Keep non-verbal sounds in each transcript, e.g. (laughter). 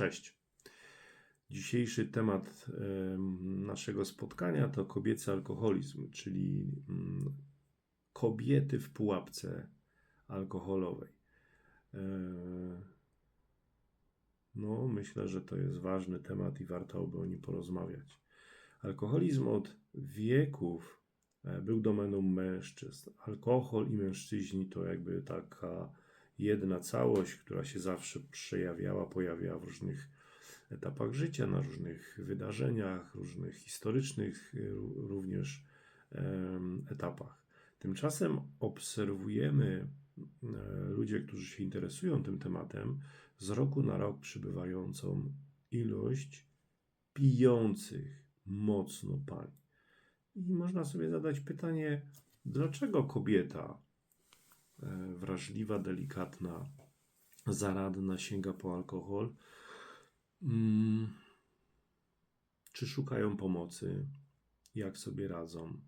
Cześć. Dzisiejszy temat em, naszego spotkania to kobiecy alkoholizm, czyli mm, kobiety w pułapce alkoholowej. E, No, myślę, że to jest ważny temat i warto by o nim porozmawiać. Alkoholizm od wieków e, był domeną mężczyzn. Alkohol i mężczyźni to jakby taka jedna całość, która się zawsze przejawiała, pojawiała w różnych etapach życia, na różnych wydarzeniach, różnych historycznych y, ró- również etapach. Tymczasem obserwujemy e, ludzie, którzy się interesują tym tematem, z roku na rok przybywającą ilość pijących mocno pań. I można sobie zadać pytanie, dlaczego kobieta wrażliwa, delikatna, zaradna sięga po alkohol? Mm, Czy szukają pomocy? Jak sobie radzą?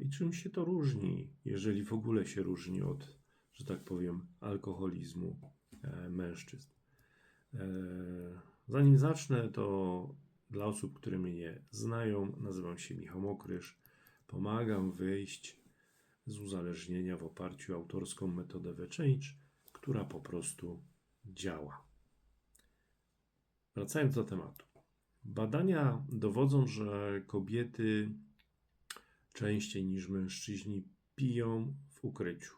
I czym się to różni, jeżeli w ogóle się różni od, że tak powiem, alkoholizmu e, mężczyzn? E, Zanim zacznę, to dla osób, które mnie nie znają, nazywam się Michał Mokrysz. Pomagam wyjść z uzależnienia w oparciu o autorską metodę The Change, która po prostu działa. Wracając do tematu. Badania dowodzą, że kobiety częściej niż mężczyźni piją w ukryciu.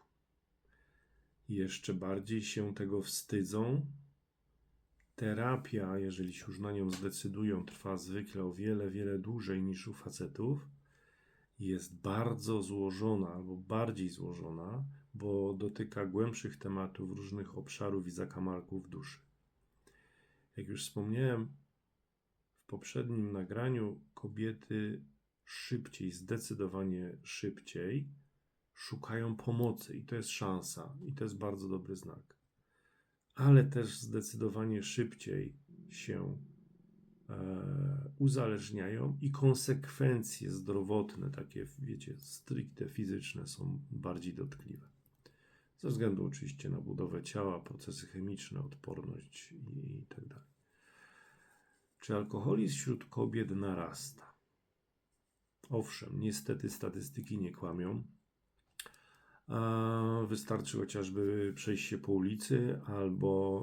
Jeszcze bardziej się tego wstydzą. Terapia, jeżeli się już na nią zdecydują, trwa zwykle o wiele, wiele dłużej niż u facetów. Jest bardzo złożona albo bardziej złożona, bo dotyka głębszych tematów różnych obszarów i zakamarków duszy. Jak już wspomniałem w poprzednim nagraniu, kobiety szybciej, zdecydowanie szybciej szukają pomocy i to jest szansa, i to jest bardzo dobry znak. Ale też zdecydowanie szybciej się uzależniają i konsekwencje zdrowotne, takie wiecie, stricte fizyczne, są bardziej dotkliwe. Ze względu oczywiście na budowę ciała, procesy chemiczne, odporność i, i tak. Czy alkoholizm wśród kobiet narasta? Owszem, niestety statystyki nie kłamią. A Wystarczy chociażby przejść się po ulicy albo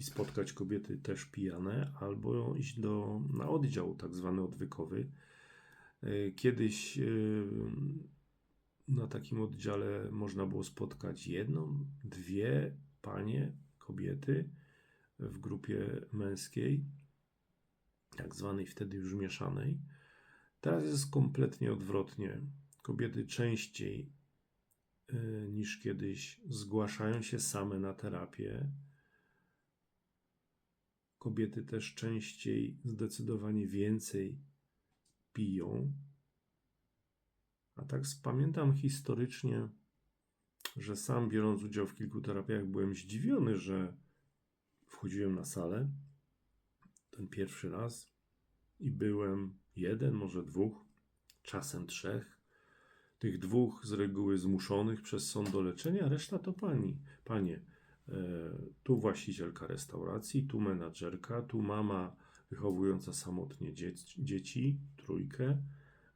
i spotkać kobiety też pijane, albo iść do, na oddział tak zwany odwykowy. E, Kiedyś e, na takim oddziale można było spotkać jedną, dwie panie, kobiety w grupie męskiej, tak zwanej wtedy już mieszanej. Teraz jest kompletnie odwrotnie. Kobiety częściej y, niż kiedyś zgłaszają się same na terapię. Kobiety też częściej, zdecydowanie więcej piją. A tak pamiętam historycznie, że sam biorąc udział w kilku terapiach, byłem zdziwiony, że wchodziłem na salę ten pierwszy raz i byłem jeden, może dwóch, czasem trzech. Tych dwóch z reguły zmuszonych przez sąd do leczenia, reszta to pani. Panie, tu właścicielka restauracji, tu menadżerka, tu mama wychowująca samotnie dzieci, trójkę,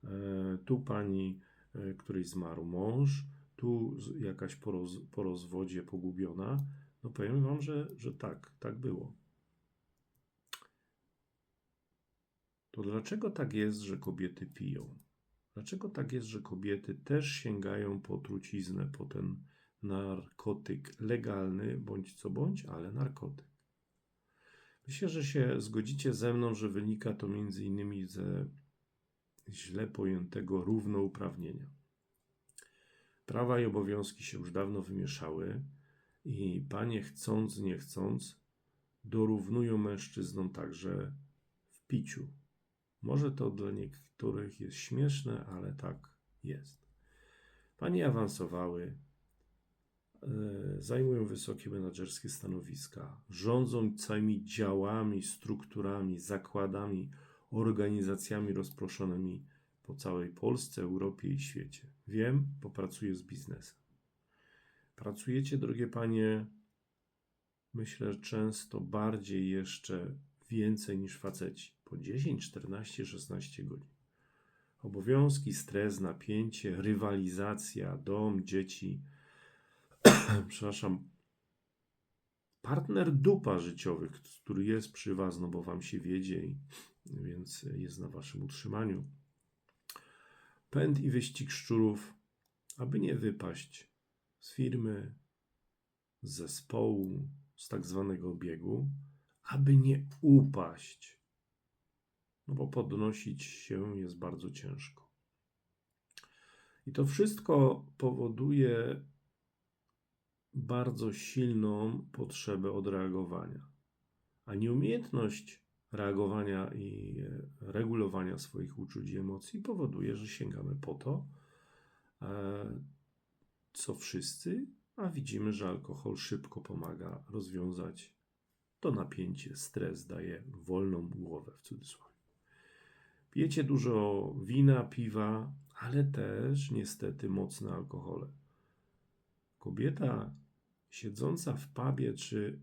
e, tu pani, e, której zmarł mąż, tu jakaś po, roz, po rozwodzie pogubiona. No powiem wam, że, że tak, tak było. To dlaczego tak jest, że kobiety piją? Dlaczego tak jest, że kobiety też sięgają po truciznę, po ten narkotyk legalny, bądź co bądź, ale narkotyk? Myślę, że się zgodzicie ze mną, że wynika to między innymi ze źle pojętego równouprawnienia. Prawa i obowiązki się już dawno wymieszały i panie chcąc, nie chcąc, dorównują mężczyznom także w piciu. Może to dla niektórych jest śmieszne, ale tak jest. Panie awansowały, zajmują wysokie menedżerskie stanowiska, rządzą całymi działami, strukturami, zakładami, organizacjami rozproszonymi po całej Polsce, Europie i świecie. Wiem, bo pracuję z biznesem. Pracujecie, drogie panie, myślę, często bardziej jeszcze więcej niż faceci. Po 10, 14, 16 godzin. Obowiązki, stres, napięcie, rywalizacja, dom, dzieci. (clears throat) Przepraszam. Partner dupa życiowy, który jest przy was, no bo wam się wiedzie, i, więc jest na waszym utrzymaniu. Pęd i wyścig szczurów, aby nie wypaść z firmy, z zespołu, z tak zwanego biegu, aby nie upaść. No bo podnosić się jest bardzo ciężko. I to wszystko powoduje bardzo silną potrzebę odreagowania, a nieumiejętność reagowania i regulowania swoich uczuć i emocji powoduje, że sięgamy po to, e, co wszyscy, a widzimy, że alkohol szybko pomaga rozwiązać to napięcie, stres, daje wolną głowę w cudzysłowie. Pijecie dużo wina, piwa, ale też niestety mocne alkohole. Kobieta siedząca w pubie czy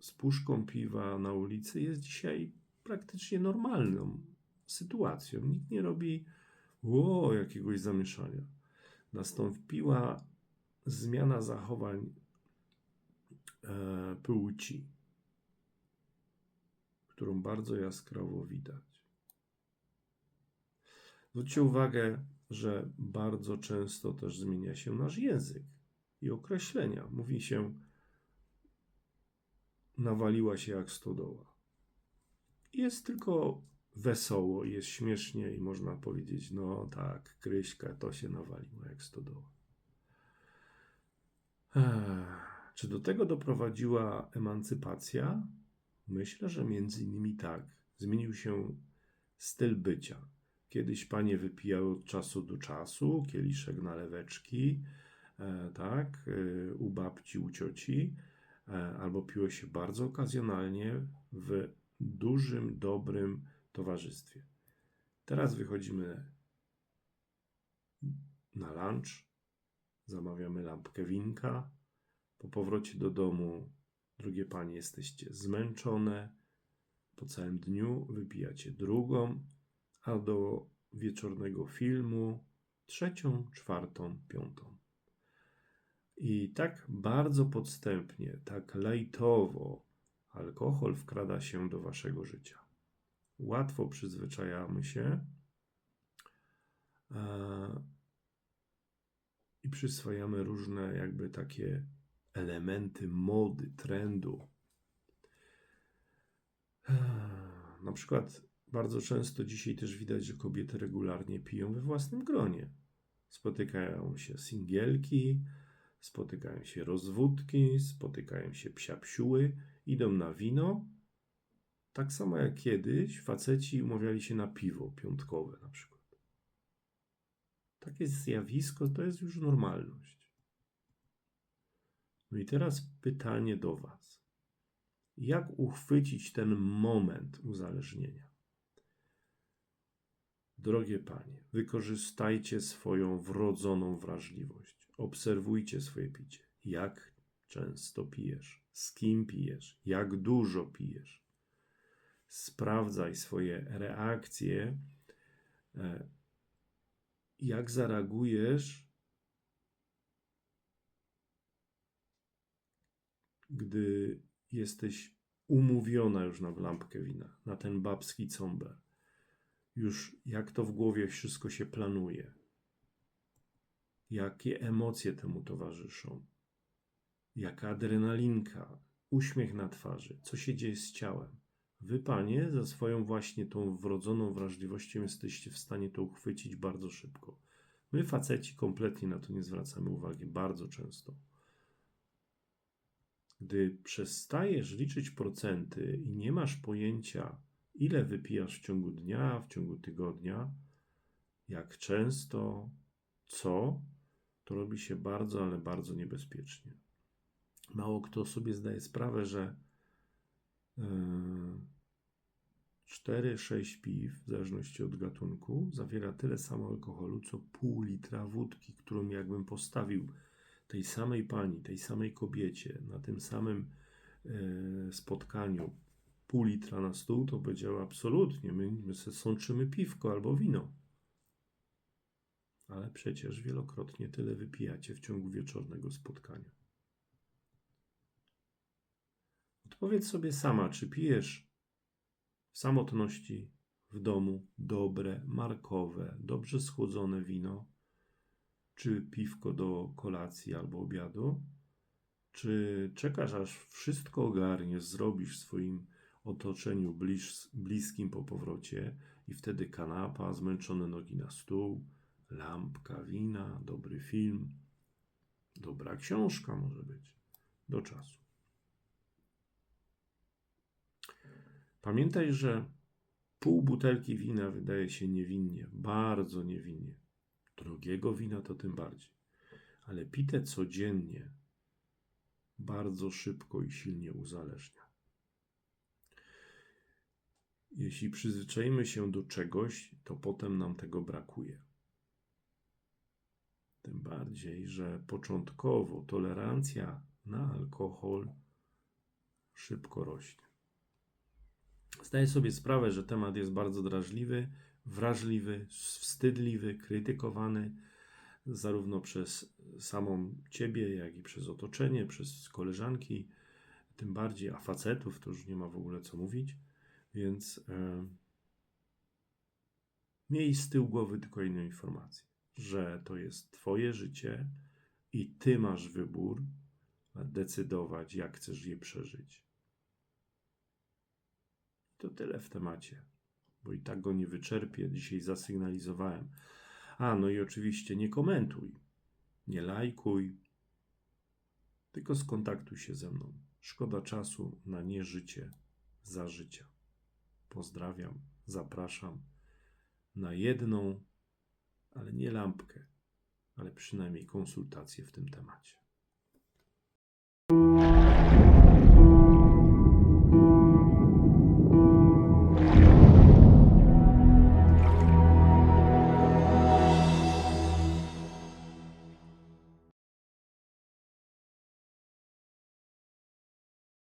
z puszką piwa na ulicy jest dzisiaj praktycznie normalną sytuacją. Nikt nie robi ło, jakiegoś zamieszania. Nastąpiła zmiana zachowań e, płci, którą bardzo jaskrawo widać. Zwróćcie uwagę, że bardzo często też zmienia się nasz język i określenia. Mówi się, nawaliła się jak stodoła. Jest tylko wesoło, jest śmiesznie i można powiedzieć, no tak, Kryśka to się nawaliła jak stodoła. Ech. Czy do tego doprowadziła emancypacja? Myślę, że między innymi tak. Zmienił się styl bycia. Kiedyś panie wypijały od czasu do czasu kieliszek naleweczki, tak, e, u babci, u cioci, e, albo piło się bardzo okazjonalnie w dużym, dobrym towarzystwie. Teraz wychodzimy na lunch, zamawiamy lampkę winka, po powrocie do domu, drugie panie, jesteście zmęczone. Po całym dniu wypijacie drugą, a do wieczornego filmu trzecią, czwartą, piątą. I tak bardzo podstępnie, tak lejtowo alkohol wkrada się do waszego życia. Łatwo przyzwyczajamy się e, i przyswajamy różne, jakby takie elementy mody, trendu. Na przykład bardzo często dzisiaj też widać, że kobiety regularnie piją we własnym gronie. Spotykają się singielki, spotykają się rozwódki, spotykają się psiapsiuły, idą na wino. Tak samo jak kiedyś faceci umawiali się na piwo piątkowe na przykład. Takie zjawisko to jest już normalność. No i teraz pytanie do Was. Jak uchwycić ten moment uzależnienia? Drogie Panie, wykorzystajcie swoją wrodzoną wrażliwość. Obserwujcie swoje picie. Jak często pijesz? Z kim pijesz? Jak dużo pijesz? Sprawdzaj swoje reakcje. E, jak zareagujesz gdy jesteś umówiona już na lampkę wina, na ten babski cąbel. Już jak to w głowie wszystko się planuje. Jakie emocje temu towarzyszą. Jaka adrenalinka, uśmiech na twarzy, co się dzieje z ciałem. Wy, panie, za swoją właśnie tą wrodzoną wrażliwością jesteście w stanie to uchwycić bardzo szybko. My, faceci, kompletnie na to nie zwracamy uwagi, bardzo często. Gdy przestajesz liczyć procenty i nie masz pojęcia, ile wypijasz w ciągu dnia, w ciągu tygodnia, jak często, co, to robi się bardzo, ale bardzo niebezpiecznie. Mało kto sobie zdaje sprawę, że yy, 4-6 piw, w zależności od gatunku, zawiera tyle samo alkoholu, co pół litra wódki, którą jakbym postawił tej samej pani, tej samej kobiecie, na tym samym e, spotkaniu pół litra na stół, to powiedziała absolutnie, my, my sączymy piwko albo wino. Ale przecież wielokrotnie tyle wypijacie w ciągu wieczornego spotkania. Odpowiedz sobie sama, czy pijesz w samotności w domu dobre, markowe, dobrze schłodzone wino, czy piwko do kolacji albo obiadu, czy czekasz aż wszystko ogarniesz, zrobisz w swoim otoczeniu blis, bliskim po powrocie i wtedy kanapa, zmęczone nogi na stół, lampka wina, dobry film, dobra książka może być do czasu. Pamiętaj, że pół butelki wina wydaje się niewinnie, bardzo niewinnie. Drogiego wina to tym bardziej. Ale pite codziennie bardzo szybko i silnie uzależnia. Jeśli przyzwyczajimy się do czegoś, to potem nam tego brakuje. Tym bardziej, że początkowo tolerancja na alkohol szybko rośnie. Zdaję sobie sprawę, że temat jest bardzo drażliwy, wrażliwy, wstydliwy, krytykowany zarówno przez samą ciebie, jak i przez otoczenie, przez koleżanki, tym bardziej, a facetów to już nie ma w ogóle co mówić, więc e, miej z tyłu głowy tylko inną informację, że to jest twoje życie i ty masz wybór decydować, jak chcesz je przeżyć. To tyle w temacie, bo i tak go nie wyczerpię. Dzisiaj zasygnalizowałem. A, no i oczywiście nie komentuj, nie lajkuj, tylko skontaktuj się ze mną. Szkoda czasu na nieżycie za życia. Pozdrawiam, zapraszam na jedną, ale nie lampkę, ale przynajmniej konsultację w tym temacie.